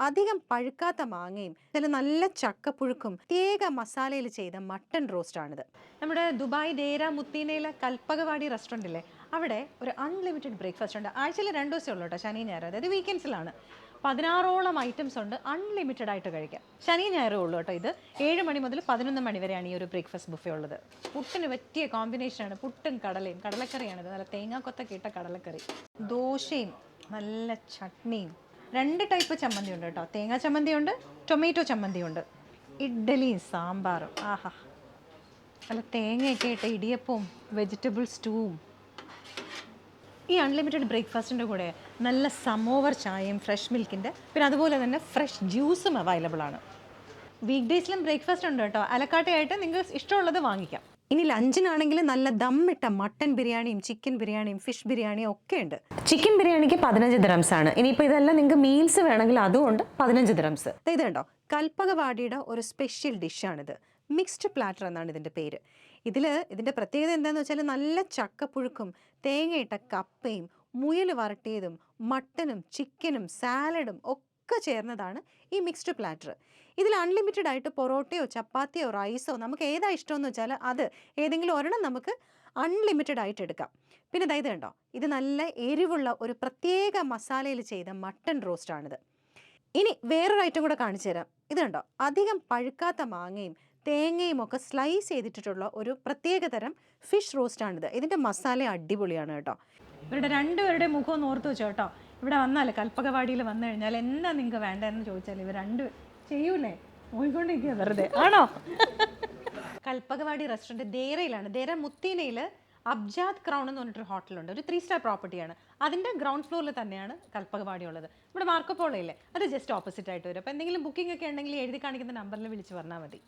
അധികം പഴുക്കാത്ത മാങ്ങയും ചില നല്ല ചക്കപ്പുഴുക്കും പ്രത്യേക മസാലയിൽ ചെയ്ത മട്ടൺ റോസ്റ്റ് ആണിത് നമ്മുടെ ദുബായ് ദേര മുത്തീനയിലെ കൽപ്പകവാടി റെസ്റ്റോറന്റ് ഇല്ലേ അവിടെ ഒരു അൺലിമിറ്റഡ് ബ്രേക്ക്ഫാസ്റ്റ് ഉണ്ട്. ആഴ്ചയിൽ രണ്ട് ദിവസമേ ഉള്ളൂ കേട്ടോ ശനി ഞായർ അതായത് വീക്കെൻഡ്സിലാണ് പതിനാറോളം ഐറ്റംസ് ഉണ്ട് അൺലിമിറ്റഡ് ആയിട്ട് കഴിക്കാം. ശനി ഞായറേ ഉള്ളൂ കേട്ടോ ഇത്. ഏഴ് മണി മുതൽ പതിനൊന്ന് മണി വരെയാണ് ഈ ഒരു ബ്രേക്ക്ഫാസ്റ്റ് ബുഫേ ഉള്ളത്. പുട്ടിന് പറ്റിയ കോമ്പിനേഷനാണ് പുട്ടും കടലയും. കടലക്കറിയാണിത് നല്ല തേങ്ങാക്കൊത്തൊക്കെ ഇട്ട കടലക്കറി. ദോശയും നല്ല ചട്നിയും രണ്ട് ടൈപ്പ് ചമ്മന്തി ഉണ്ട് കേട്ടോ. തേങ്ങാ ചമ്മന്തി ഉണ്ട് ടൊമാറ്റോ ചമ്മന്തി ഉണ്ട് ഇഡ്ഡലിയും സാമ്പാറും ആഹാ. അല്ല തേങ്ങയൊക്കെ ഇട്ട ഇടിയപ്പവും വെജിറ്റബിൾ സ്റ്റൂവും ഈ അൺലിമിറ്റഡ് ബ്രേക്ക്ഫാസ്റ്റിന്റെ കൂടെ നല്ല സമോവർ ചായയും ഫ്രഷ് മിൽക്കിന്റെ പിന്നെ അതുപോലെ തന്നെ ഫ്രഷ് ജ്യൂസും അവൈലബിൾ ആണ്. വീക്ക് ഡേയ്സിലും ബ്രേക്ക്ഫാസ്റ്റ് ഉണ്ട് കേട്ടോ. അലക്കാട്ടയായിട്ട് നിങ്ങൾക്ക് ഇഷ്ടമുള്ളത് വാങ്ങിക്കാം. ഇനി ലഞ്ചിനാണെങ്കിൽ നല്ല ദമ്മിട്ട മട്ടൻ ബിരിയാണിയും ചിക്കൻ ബിരിയാണിയും ഫിഷ് ബിരിയാണിയും ഒക്കെ ഉണ്ട്. ചിക്കൻ ബിരിയാണിക്ക് പതിനഞ്ച് ദിറംസ് ആണ്. ഇനിയിപ്പോൾ ഇതെല്ലാം നിങ്ങൾക്ക് മീൽസ് വേണമെങ്കിൽ അതുകൊണ്ട് പതിനഞ്ച് ദിറംസ് ദേ ഇത് കണ്ടോ? കൽപ്പകവാടിയുടെ ഒരു സ്പെഷ്യൽ ഡിഷാണിത് മിക്സ്ഡ് പ്ലാറ്റർ എന്നാണ് ഇതിന്റെ പേര്. ഇതിൽ ഇതിന്റെ പ്രത്യേകത എന്താണെന്ന് വെച്ചാൽ നല്ല ചക്കപ്പുഴുക്കും തേങ്ങയിട്ട കപ്പയും മുയൽ വരട്ടിയതും മട്ടനും ചിക്കനും സാലഡും ഒക്കെ ചേർന്നതാണ് ഈ മിക്സ്ഡ് പ്ലാറ്റർ ഇതിൽ അൺലിമിറ്റഡ് ആയിട്ട് പൊറോട്ടയോ ചപ്പാത്തിയോ റൈസോ നമുക്ക് ഏതാ ഇഷ്ടമെന്ന് വെച്ചാൽ അത് ഏതെങ്കിലും ഒരെണ്ണം നമുക്ക് അൺലിമിറ്റഡ് ആയിട്ട് എടുക്കാം. പിന്നെ ദൈത കണ്ടോ? ഇത് നല്ല എരിവുള്ള ഒരു പ്രത്യേക മസാലയിൽ ചെയ്ത മട്ടൺ റോസ്റ്റാണിത് ഇനി വേറൊരു ഐറ്റം കൂടെ കാണിച്ചു തരാം. ഇത് കണ്ടോ? അധികം പഴുക്കാത്ത മാങ്ങയും തേങ്ങയും ഒക്കെ സ്ലൈസ് ചെയ്തിട്ടുള്ള ഒരു പ്രത്യേക തരം ഫിഷ് റോസ്റ്റാണിത് ഇതിന്റെ മസാല അടിപൊളിയാണ് കേട്ടോ. ഇവരുടെ രണ്ടുപേരുടെ മുഖം ഓർത്ത് വെച്ചോ കേട്ടോ. ഇവിടെ വന്നാലേ കൽപ്പകവാടിയിൽ വന്നു കഴിഞ്ഞാൽ എന്താ നിങ്ങൾക്ക് വേണ്ടതെന്ന് ചോദിച്ചാൽ ഇവർ രണ്ട് ചെയ്യൂലേ? പോയിക്കൊണ്ടിരിക്കുക വെറുതെ. ആണോ? കൽപ്പകവാടി റെസ്റ്റോറന്റ് ദേരയിലാണ്. ദേര മുത്തീനയിൽ അബ്ജാദ് ക്രൗൺ എന്ന് പറഞ്ഞിട്ടൊരു ഹോട്ടലുണ്ട്. ഒരു ത്രീ സ്റ്റാർ പ്രോപ്പർട്ടിയാണ് അതിന്റെ ഗ്രൗണ്ട് ഫ്ലോറിൽ തന്നെയാണ് കൽപ്പകവാടി ഉള്ളത്. നമ്മുടെ മാർക്കപ്പോളയില്ലേ അത് ജസ്റ്റ് ഓപ്പോസിറ്റ് ആയിട്ട് വരും. അപ്പോൾ എന്തെങ്കിലും ബുക്കിംഗ് ഒക്കെ ഉണ്ടെങ്കിൽ എഴുതി കാണിക്കുന്ന നമ്പറിൽ വിളിച്ച് പറഞ്ഞാൽ മതി.